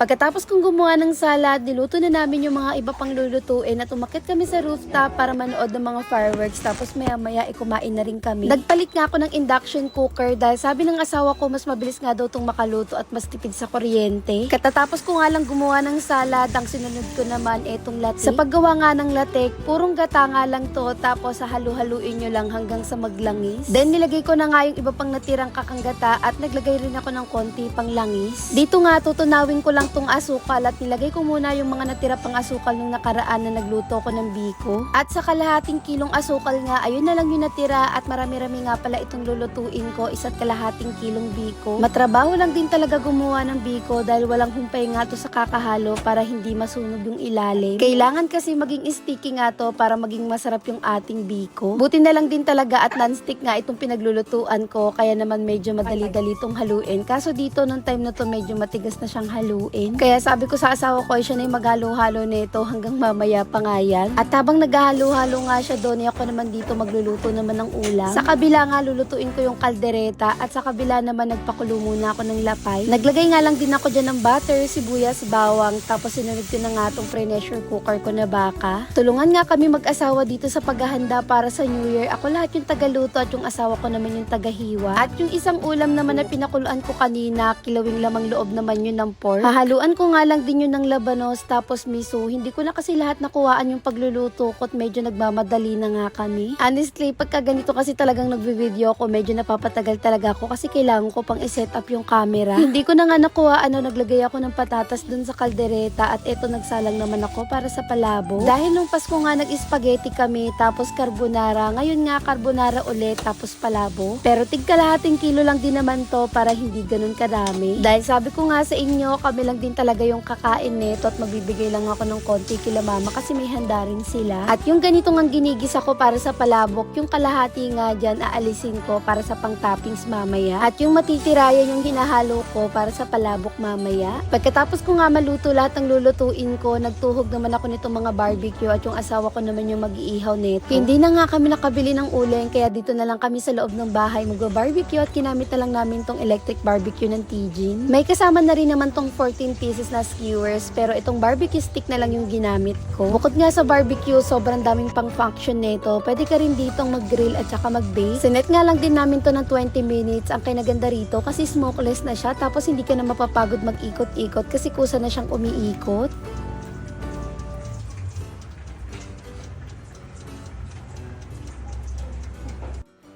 Pagkatapos kong gumawa ng salad, niluto na namin yung mga iba pang lulutuin at umakit kami sa rooftop para manood ng mga fireworks tapos maya maya eh, kumain na rin kami. Nagpalit nga ako ng induction cooker dahil sabi ng asawa ko mas mabilis nga daw itong makaluto at mas tipid sa kuryente. Katatapos ko nga lang gumawa ng salad, ang sinunod ko naman etong latte. Sa paggawa nga ng latte, purong gata nga lang to tapos halu-haluin nyo lang hanggang sa maglangis. Then nilagay ko na nga yung iba pang natirang kakanggata at naglagay rin ako ng konti pang langis. Dito nga tutunawin ko lang tong asukal at nilagay ko muna yung mga natira pang asukal nung nakaraan na nagluto ko ng biko. At sa kalahating kilong asukal nga, ayun na lang yung natira at marami-rami nga pala itong lulutuin ko, isa't kalahating kilong biko. Matrabaho lang din talaga gumawa ng biko dahil walang humpay nga to sa kakahalo para hindi masunog yung ilalim. Kailangan kasi maging sticky nga to para maging masarap yung ating biko. Buti na lang din talaga at non-stick nga itong pinaglulutuan ko kaya naman medyo madali-dali itong haluin. Kaso dito nung time na to medyo matigas na siyang haluin. Kaya sabi ko sa asawa ko siya na yung maghalo-halo nito hanggang mamaya pa nga yan. At habang naghahalo-halo nga siya doon, ako naman dito magluluto naman ng ulam. Sa kabila nga lulutuin ko yung kaldereta at sa kabila naman nagpakulo muna ako ng lapay. Naglagay nga lang din ako dyan ng butter, sibuyas, bawang, tapos sinunod ko na nga tong pre-pressure cooker ko na baka. Tulungan nga kami mag-asawa dito sa paghahanda para sa New Year. Ako lahat yung tagaluto at yung asawa ko naman yung tagahiwa. At yung isang ulam naman na pinakuluan ko kanina, kilawing lamang loob naman yun ng pork. Hahaluan ko nga lang din yun ng labanos tapos miso. Hindi ko na kasi lahat nakuhaan yung pagluluto ko at medyo nagmamadali na nga kami. Honestly, pagka ganito kasi talagang nagvi-video ko, medyo napapatagal talaga ako kasi kailangan ko pang i-set up yung camera. Hindi ko na nga nakuha ano, naglagay ako ng patatas dun sa kaldereta at eto nagsalang naman ako para sa palabo. Dahil nung Pasko nga nag-spaghetti kami tapos carbonara, ngayon nga carbonara ulit tapos palabo. Pero tig kalahating kilo lang din naman to para hindi ganun kadami. Dahil sabi ko nga sa inyo, kami lang din talaga yung kakain nito at magbibigay lang ako ng konti kila mama kasi may handa rin sila. At yung ganito nga ginigis ako para sa palabok, yung kalahati nga dyan aalisin ko para sa pang toppings mamaya. At yung matitira yan yung hinahalo ko para sa palabok mamaya. Pagkatapos ko nga maluto lahat ng lulutuin ko, nagtuhog naman ako nitong mga barbecue at yung asawa ko naman yung mag-iihaw nito. Hindi na nga kami nakabili ng uling kaya dito na lang kami sa loob ng bahay mag-barbecue at kinamit na lang namin tong electric barbecue ng Tijin. May kasama na rin naman tong 14 pieces na skewers pero itong barbecue stick na lang yung ginamit ko. Bukod nga sa barbecue, sobrang daming pang function nito. Pwede ka rin ditong mag-grill at saka mag-bake. Sinet nga lang din namin to ng 20 minutes. Ang kinaganda rito kasi smokeless na siya tapos hindi ka na mapapagod mag-ikot-ikot kasi kusa na siyang umiikot.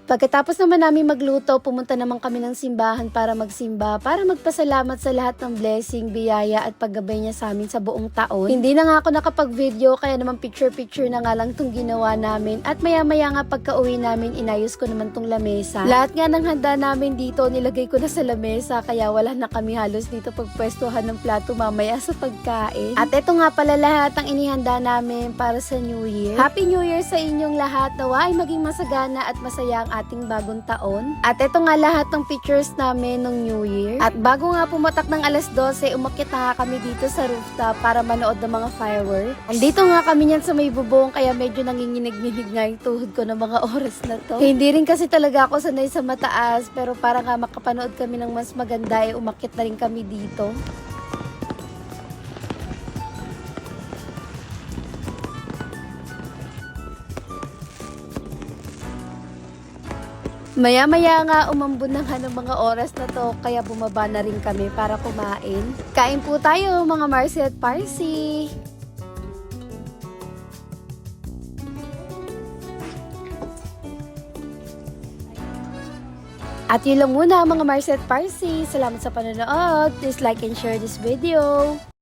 Pagkatapos naman namin magluto, pumunta naman kami ng simbahan para magsimba, para magpasalamat sa lahat ng blessing, biyaya at paggabay niya sa amin sa buong taon. Hindi na nga ako nakapag-video, kaya naman picture-picture na nga lang tong ginawa namin. At maya-maya nga pagka uwi namin, inayos ko naman tong lamesa. Lahat nga ng handa namin dito, nilagay ko na sa lamesa, kaya wala na kami halos dito pagpwestuhan ng plato mamaya sa pagkain. At ito nga pala lahat ang inihanda namin para sa New Year. Happy New Year sa inyong lahat. Nawa ay maging masagana at masaya ang ating bagong taon. At ito nga lahat ng pictures namin ng New Year. At bago nga pumatak ng alas 12, umakyat na kami dito sa rooftop para manood ng mga fireworks. Andito nga kami niyan sa may bubong kaya medyo nanginginig-nginig nga yung tuhod ko ng mga oras na to. Hindi rin kasi talaga ako sanay sa mataas pero para nga makapanood kami ng mas maganda eh umakyat na rin kami dito. Maya-maya nga umambon na nga ng mga oras na to kaya bumaba na rin kami para kumain. Kain po tayo mga Marcy at Parsi! At yun lang muna mga Marcy at Parsi. Salamat sa panonood. Please like and share this video.